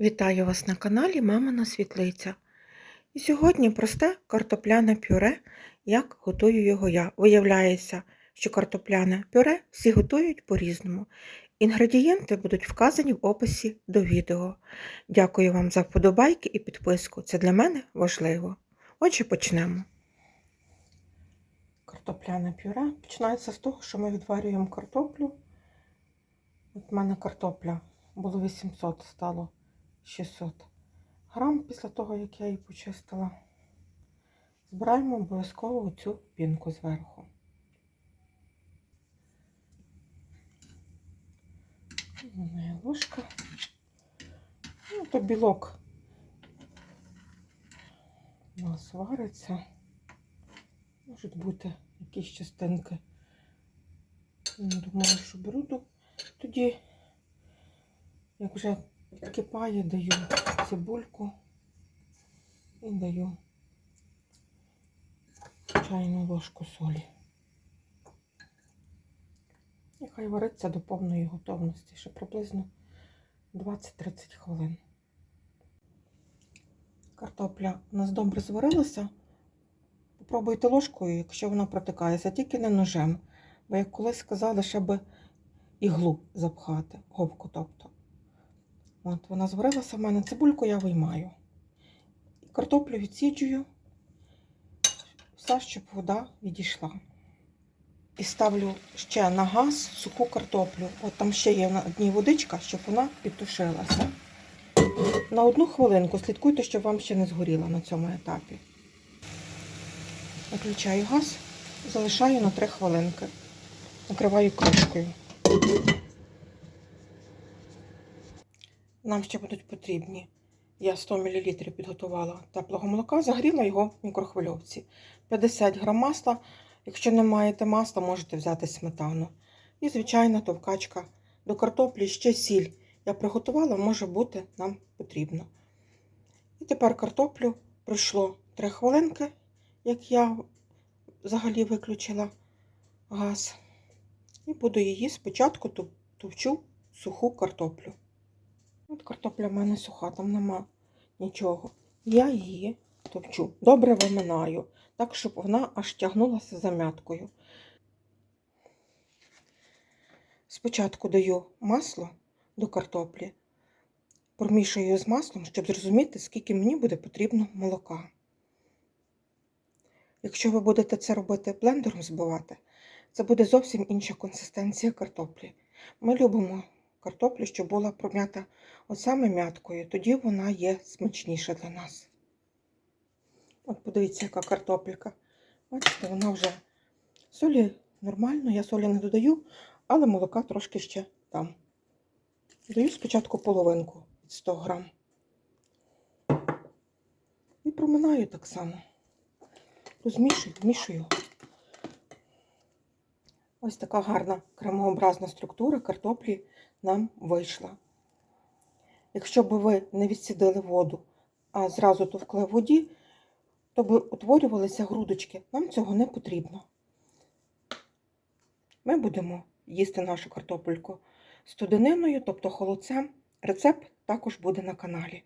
Вітаю вас на каналі Мамина Світлиця. І сьогодні просте картопляне пюре, як готую його я. Виявляється, що картопляне пюре всі готують по-різному. Інгредієнти будуть вказані в описі до відео. Дякую вам за вподобайки і підписку. Це для мене важливо. Отже, почнемо. Картопляне пюре починається з того, що ми відварюємо картоплю. От в мене картопля було 800, стало 600 грам після того, як я її почистила. Збираємо обов'язково оцю пінку зверху. Мене ложка. Ну, то білок у нас вариться. Можуть бути якісь частинки. Не думала, що беру. Тоді, як вже підкипає, даю цибульку і даю чайну ложку солі. І хай вариться до повної готовності, ще приблизно 20-30 хвилин. Картопля у нас добре зварилася. Попробуйте ложкою, якщо вона протикається, тільки не ножем. Бо як колись сказали, щоб іглу запхати, говку тобто. От вона зварилася в мене, цибульку я виймаю. Картоплю відсіджую, все, щоб вода відійшла. І ставлю ще на газ суху картоплю. От там ще є на дні водичка, щоб вона підтушилася. На одну хвилинку слідкуйте, щоб вам ще не згоріла на цьому етапі. Виключаю газ, залишаю на 3 хвилинки. Накриваю кришкою. Нам ще будуть потрібні. Я 100 мл підготувала теплого молока, загріла його в мікрохвильовці. 50 грам масла. Якщо не маєте масла, можете взяти сметану. І, звичайна товкачка до картоплі ще сіль. Я приготувала, може бути, нам потрібно. І тепер картоплю пройшло 3 хвилинки, як я взагалі виключила газ. І буду її спочатку товчу суху картоплю. От картопля в мене суха, там нема нічого. Я її товчу. Добре виминаю, так, щоб вона аж тягнулася за мяткою. Спочатку даю масло до картоплі, промішую з маслом, щоб зрозуміти, скільки мені буде потрібно молока. Якщо ви будете це робити блендером збивати, це буде зовсім інша консистенція картоплі. Ми любимо картоплю, щоб була пром'ята от саме мяткою, тоді вона є смачніша для нас. От подивіться, яка картопелька. Бачите, вона вже солі нормально, я солі не додаю, але молока трошки ще там. Даю спочатку половинку від 100 грам. І проминаю так само. Розмішую, вмішую. Ось така гарна кремообразна структура картоплі нам вийшла. Якщо б ви не відсідили воду, а зразу товкли в воді, то б утворювалися грудочки. Нам цього не потрібно. Ми будемо їсти нашу картопельку студениною, тобто холодцем. Рецепт також буде на каналі.